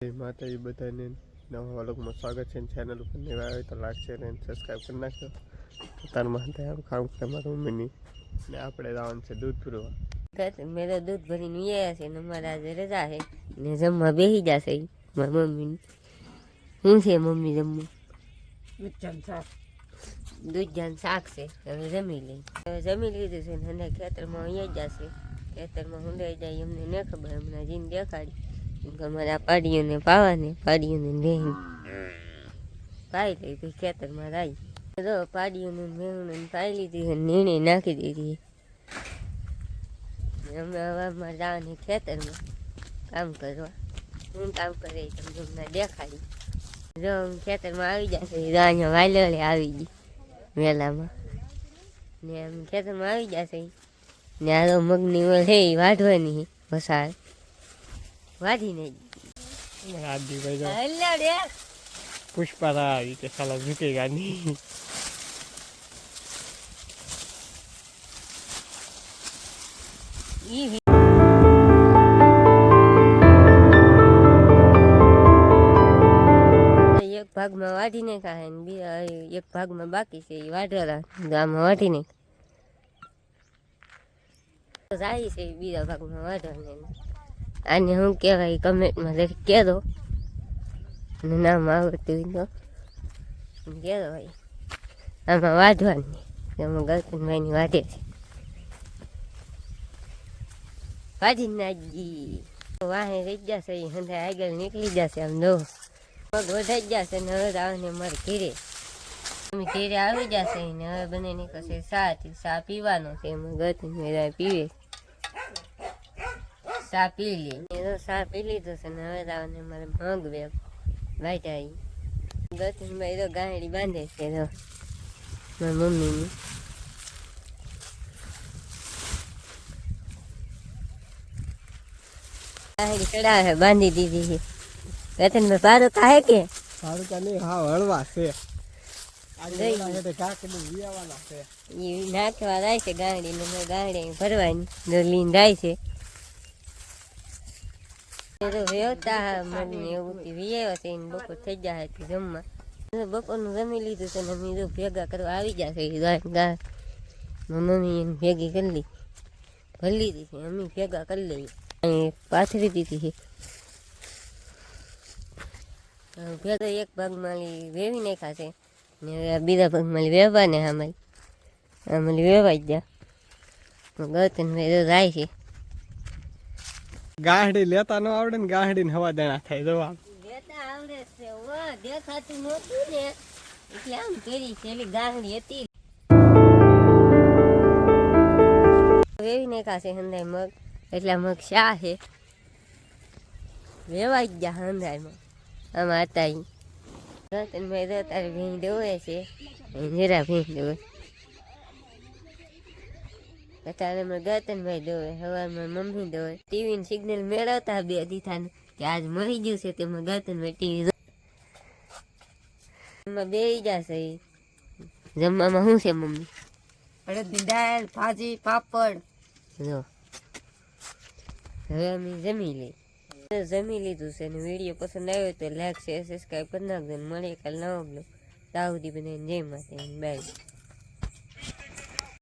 જય માતાજી બધાને નવા વ્લોગમાં સ્વાગત છે ચેનલ ઉપર નવા આવે તો લાઈક શેર અને સબસ્ક્રાઈબ કરી નાખજો. તારમાં માટે આમ કામ કરે મારા મમ્મીની. ને આપણે જવાનું છે દૂધ પૂરવા મેં તો દૂધ ભરીને વ્યાયા છે ને મારા આજે રજા છે ને જમવા બેસી જશે મારી મમ્મી શું છે મમ્મી જમવું? દૂધ જાન શાક. છે હવે જમી લઈ હવે જમી લીધું છે ને ખેતરમાં અહીંયા જ જશે. ખેતરમાં હુંડાઈ જાય એમને ન ખબર હમણાં જીને દેખાડી. અમારા પાડીઓને પાવાને પાડીઓને વેહી પાઈ લઈ પછી ખેતરમાં રાઈ. તો પાડીઓને વેહુને પાઈ લીધી અને નીણે નાખી દીધી. અમે હવે અમારે જવાની ખેતરમાં કામ કરવા. હું કામ કરે તમને હમણાં દેખાડી. જો ખેતરમાં આવી જશે તો અહીંયા વાયલળે આવી ગઈ વેલામાં ને એમ ખેતરમાં આવી જશે. ને આ તો મગની વળ છે એ વાઢવાની વસાળ. વાઢીને જ પુષ્પા આવી કે સાલા ઝૂકેગા નહીં ઈ એક ભાગમાં વાઢીને ખાય ને બીજા એક ભાગમાં બાકી છે એ વાઢેલા. ગામમાં વાઢીને જાય છે બીજા ભાગમાં વાઢવાને. આને શું કહેવાય, કમેન્ટમાં લખી કહેતો અને નામ આવડતું હોય તો કહેતો ભાઈ. આમાં વાંધવાની એમાં ગલકનભાઈની વાંધે છે. વાઢી નાખી. વાહે રહી જશે એ આગળ નીકળી જશે આમ જો. પગ વધાઈ જશે ને હવે આવને મારે ઘેરે. અમે ઘેરે આવી જશે ને હવે બંને નીકળશે સા સા પીવાનો છે, એમાં ગત પીવે પીવે સા પી લે. તો સા પી લીધો છે ને હવે તો મારે મગ બે વાંચ્યા ગત ભાઈ તો ગાંડી બાંધે છે તો મારી મમ્મીની. ગાંડી ચડાવે બાંધી દીધી છે. રતન મેં પારો કાહે કે? સારું તો નહીં હા હળવા છે. નાખવા જાય છે ગાંડી ને ગાડી ભરવાની. ને જાય છે. એ તો વ્યવતા મને એવું કે વિયેવા છે ને બપોર થઈ જાય હતી જમવા. બપોરનું જમી લીધું છે ને અમે ભેગા કરવા આવી જશે ગા મમ્મી એને ભેગી કરી લી. ભરી લીધી છે, અમે ભેગા કરી લઈએ. પાથરી દીધી છે. ભેગો એક ભાગમાં વેવી નાખ્યા છે. ને બીજા ભાગમાં વેવા ને આમાં આમાં વેવાઈ ગયા. ગૌતમ ભાઈ તો જાય છે. ગાંહડી લેતા ન આવડે ને ગાંહડી ને હવા દેણા થાય જવા આવડે છે વાહ દેખાતું નહોતું ને. એટલે આમ કરી પેલી ગાંગડી હતી. વેવી નાખાશે હંધાય મગ. એટલે મગ શા છે? વેવાઈ ગયા હંધાયમાં આમાં હતા રતનભાઈ તો તારે ભીંગ દોવે છે. જરા ભીંગ દોવે. અત્યારે ગતનભાઈ દોવે હવામાં મમ્મી દોવે. ટીવી સિગ્નલ મેળવતા બે દીથા કે આજ મરી ગયું છે તેમાં ગતનભાઈ ટીવી એમાં બે જશે. જમવામાં શું છે મમ્મી? અડદની દાળ ભાજી પાપડ. જો. હવે અમે જમી લઈ જમી લીધું છે ને વીડિયો પસંદ આવ્યો તો લાઈક શેર સબસ્ક્રાઈબ કરી નાખજો મળીએ કાલે નવો બ્લોગ સુધી બધાને જય માતા બાય.